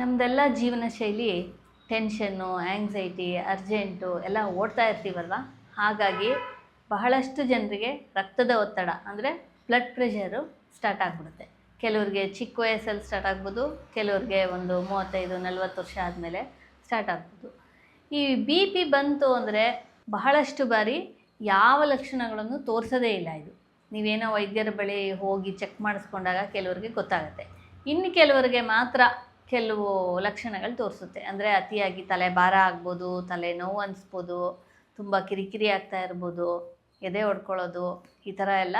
ನಮ್ಮದೆಲ್ಲ ಜೀವನ ಶೈಲಿ ಟೆನ್ಷನ್ನು ಆ್ಯಂಗ್ಸೈಟಿ ಅರ್ಜೆಂಟು ಎಲ್ಲ ಓಡ್ತಾ ಇರ್ತೀವಲ್ವ? ಹಾಗಾಗಿ ಬಹಳಷ್ಟು ಜನರಿಗೆ ರಕ್ತದ ಒತ್ತಡ, ಅಂದರೆ ಬ್ಲಡ್ ಪ್ರೆಷರು ಸ್ಟಾರ್ಟ್ ಆಗಿಬಿಡುತ್ತೆ. ಕೆಲವ್ರಿಗೆ ಚಿಕ್ಕ ವಯಸ್ಸಲ್ಲಿ ಸ್ಟಾರ್ಟ್ ಆಗ್ಬೋದು, ಕೆಲವ್ರಿಗೆ ಒಂದು ಮೂವತ್ತೈದು, ನಲ್ವತ್ತು ವರ್ಷ ಆದಮೇಲೆ ಸ್ಟಾರ್ಟ್ ಆಗ್ಬೋದು. ಈ ಬಿ ಪಿ ಬಂತು ಅಂದರೆ ಬಹಳಷ್ಟು ಬಾರಿ ಯಾವ ಲಕ್ಷಣಗಳನ್ನು ತೋರಿಸೋದೇ ಇಲ್ಲ ಇದು. ನೀವೇನೋ ವೈದ್ಯರ ಬಳಿ ಹೋಗಿ ಚೆಕ್ ಮಾಡಿಸ್ಕೊಂಡಾಗ ಕೆಲವರಿಗೆ ಗೊತ್ತಾಗುತ್ತೆ. ಇನ್ನು ಕೆಲವರಿಗೆ ಮಾತ್ರ ಕೆಲವು ಲಕ್ಷಣಗಳು ತೋರಿಸುತ್ತೆ. ಅಂದರೆ ಅತಿಯಾಗಿ ತಲೆ ಭಾರ ಆಗ್ಬೋದು, ತಲೆ ನೋವು ಅನಿಸ್ಬೋದು, ತುಂಬ ಕಿರಿಕಿರಿ ಆಗ್ತಾ ಇರ್ಬೋದು, ಎದೆ ಹೊಡ್ಕೊಳ್ಳೋದು ಈ ಥರ ಎಲ್ಲ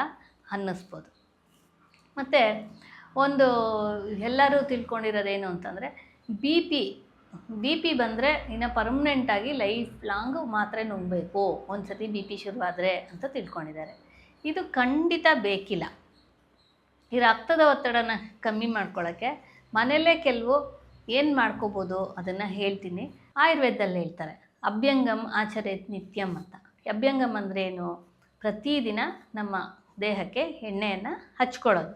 ಅನ್ನಿಸ್ಬೋದು. ಮತ್ತು ಒಂದು ಎಲ್ಲರೂ ತಿಳ್ಕೊಂಡಿರೋದೇನು ಅಂತಂದರೆ ಬಿ ಪಿ ಬಿ ಪಿ ಬಂದರೆ ಇನ್ನು ಪರ್ಮನೆಂಟಾಗಿ ಲೈಫ್ ಲಾಂಗ್ ಮಾತ್ರ ನುಂಗಬೇಕು. ಒಂದು ಸತಿ ಬಿ ಪಿ ಶುರುವಾದರೆ ಅಂತ ತಿಳ್ಕೊಂಡಿದ್ದಾರೆ. ಇದು ಖಂಡಿತ ಬೇಕಿಲ್ಲ. ಈ ರಕ್ತದ ಒತ್ತಡನ ಕಮ್ಮಿ ಮಾಡ್ಕೊಳ್ಳೋಕ್ಕೆ ಮನೆಯಲ್ಲೇ ಕೆಲವು ಏನು ಮಾಡ್ಕೋಬೋದು ಅದನ್ನು ಹೇಳ್ತೀನಿ. ಆಯುರ್ವೇದದಲ್ಲಿ ಹೇಳ್ತಾರೆ ಅಭ್ಯಂಗಮ್ ಆಚರೇತ್ ನಿತ್ಯಂ ಅಂತ. ಅಭ್ಯಂಗಮ್ ಅಂದರೆ ಏನು? ಪ್ರತಿದಿನ ನಮ್ಮ ದೇಹಕ್ಕೆ ಎಣ್ಣೆಯನ್ನು ಹಚ್ಕೊಳ್ಳೋದು.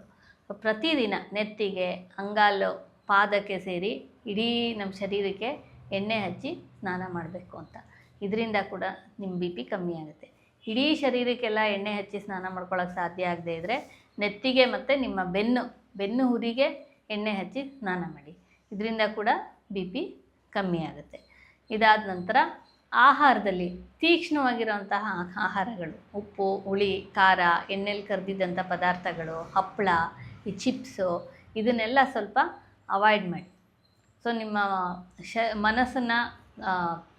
ಪ್ರತಿದಿನ ನೆತ್ತಿಗೆ, ಅಂಗಾಲು, ಪಾದಕ್ಕೆ ಸೇರಿ ಇಡೀ ನಮ್ಮ ಶರೀರಕ್ಕೆ ಎಣ್ಣೆ ಹಚ್ಚಿ ಸ್ನಾನ ಮಾಡಬೇಕು ಅಂತ. ಇದರಿಂದ ಕೂಡ ನಿಮ್ಮ ಬಿ ಪಿ ಕಮ್ಮಿ ಆಗುತ್ತೆ. ಇಡೀ ಶರೀರಕ್ಕೆಲ್ಲ ಎಣ್ಣೆ ಹಚ್ಚಿ ಸ್ನಾನ ಮಾಡ್ಕೊಳ್ಳೋಕ್ಕೆ ಸಾಧ್ಯ ಆಗದೆ ಇದ್ದರೆ ನೆತ್ತಿಗೆ ಮತ್ತು ನಿಮ್ಮ ಬೆನ್ನು ಬೆನ್ನು ಹುರಿಗೆ ಎಣ್ಣೆ ಹಚ್ಚಿ ಸ್ನಾನ ಮಾಡಿ. ಇದರಿಂದ ಕೂಡ ಬಿ ಪಿ ಕಮ್ಮಿ ಆಗುತ್ತೆ. ಇದಾದ ನಂತರ ಆಹಾರದಲ್ಲಿ ತೀಕ್ಷ್ಣವಾಗಿರುವಂತಹ ಆಹಾರಗಳು, ಉಪ್ಪು, ಹುಳಿ, ಖಾರ, ಎಣ್ಣೆಲಿ ಕರೆದಿದ್ದಂಥ ಪದಾರ್ಥಗಳು ಹಪ್ಪಳ ಈ ಚಿಪ್ಸು, ಇದನ್ನೆಲ್ಲ ಸ್ವಲ್ಪ ಅವಾಯ್ಡ್ ಮಾಡಿ. ಸೊ, ನಿಮ್ಮ ಶ, ಮನಸ್ಸನ್ನು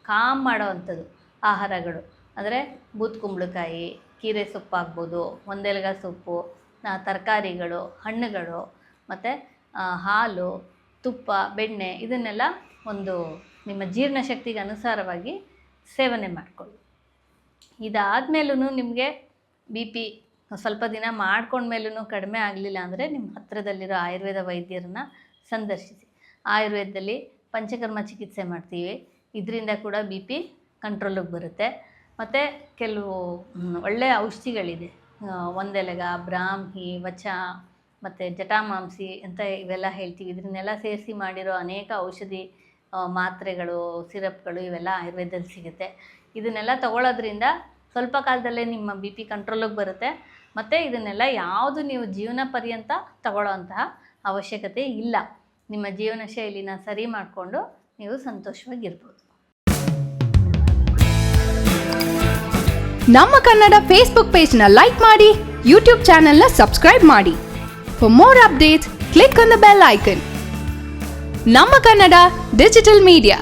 ಕಾಮ್ ಮಾಡೋವಂಥದ್ದು ಆಹಾರಗಳು. ಅಂದರೆ ಬೂತ್ ಕುಂಬಳಕಾಯಿ, ಕೀರೆ ಸೊಪ್ಪು ಆಗ್ಬೋದು ಒಂದೆಲಗ ಸೊಪ್ಪು ತರಕಾರಿಗಳು, ಹಣ್ಣುಗಳು, ಮತ್ತು ಹಾಲು, ತುಪ್ಪ, ಬೆಣ್ಣೆ ಇದನ್ನೆಲ್ಲ ಒಂದು ನಿಮ್ಮ ಜೀರ್ಣಶಕ್ತಿಗೆ ಅನುಸಾರವಾಗಿ ಸೇವನೆ ಮಾಡಿಕೊಳ್ಳಿ. ಇದಾದಮೇಲೂ ನಿಮಗೆ ಬಿ ಪಿ ಸ್ವಲ್ಪ ದಿನ ಮಾಡ್ಕೊಂಡ್ಮೇಲೂ ಕಡಿಮೆ ಆಗಲಿಲ್ಲ ಅಂದರೆ ನಿಮ್ಮ ಹತ್ತಿರದಲ್ಲಿರೋ ಆಯುರ್ವೇದ ವೈದ್ಯರನ್ನ ಸಂದರ್ಶಿಸಿ. ಆಯುರ್ವೇದದಲ್ಲಿ ಪಂಚಕರ್ಮ ಚಿಕಿತ್ಸೆ ಮಾಡ್ತೀವಿ. ಇದರಿಂದ ಕೂಡ ಬಿ ಪಿ ಕಂಟ್ರೋಲಿಗೆ ಬರುತ್ತೆ. ಮತ್ತು ಕೆಲವು ಒಳ್ಳೆಯ ಔಷಧಿಗಳಿದೆ. ಒಂದೆಲಗ ಬ್ರಾಹ್ಮಿ, ವಚ ಮತ್ತು ಜಟಾಮಾಂಸಿ ಅಂತ ಇವೆಲ್ಲ ಹೇಳ್ತೀವಿ. ಇದನ್ನೆಲ್ಲ ಸೇರಿಸಿ ಮಾಡಿರೋ ಅನೇಕ ಔಷಧಿ ಮಾತ್ರೆಗಳು, ಸಿರಪ್ಗಳು ಇವೆಲ್ಲ ಆಯುರ್ವೇದದಲ್ಲಿ ಸಿಗುತ್ತೆ. ಇದನ್ನೆಲ್ಲ ತಗೊಳ್ಳೋದ್ರಿಂದ ಸ್ವಲ್ಪ ಕಾಲದಲ್ಲೇ ನಿಮ್ಮ ಬಿ ಪಿ ಕಂಟ್ರೋಲಿಗೆ ಬರುತ್ತೆ. ಮತ್ತು ಇದನ್ನೆಲ್ಲ ಯಾವುದು ನೀವು ಜೀವನ ಪರ್ಯಂತ ತಗೊಳ್ಳೋವಂತಹ ಅವಶ್ಯಕತೆ ಇಲ್ಲ. ನಿಮ್ಮ ಜೀವನ ಶೈಲಿನ ಸರಿ ಮಾಡಿಕೊಂಡು ನೀವು ಸಂತೋಷವಾಗಿರ್ಬೋದು. ನಮ್ಮ ಕನ್ನಡ ಫೇಸ್ಬುಕ್ ಪೇಜ್ನ ಲೈಕ್ ಮಾಡಿ ಯೂಟ್ಯೂಬ್ ಚಾನೆಲ್ನ ಸಬ್ಸ್ಕ್ರೈಬ್ ಮಾಡಿ. for more updates click on the bell icon ನಮ್ಮ ಕನ್ನಡ ಡಿಜಿಟಲ್ ಮೀಡಿಯಾ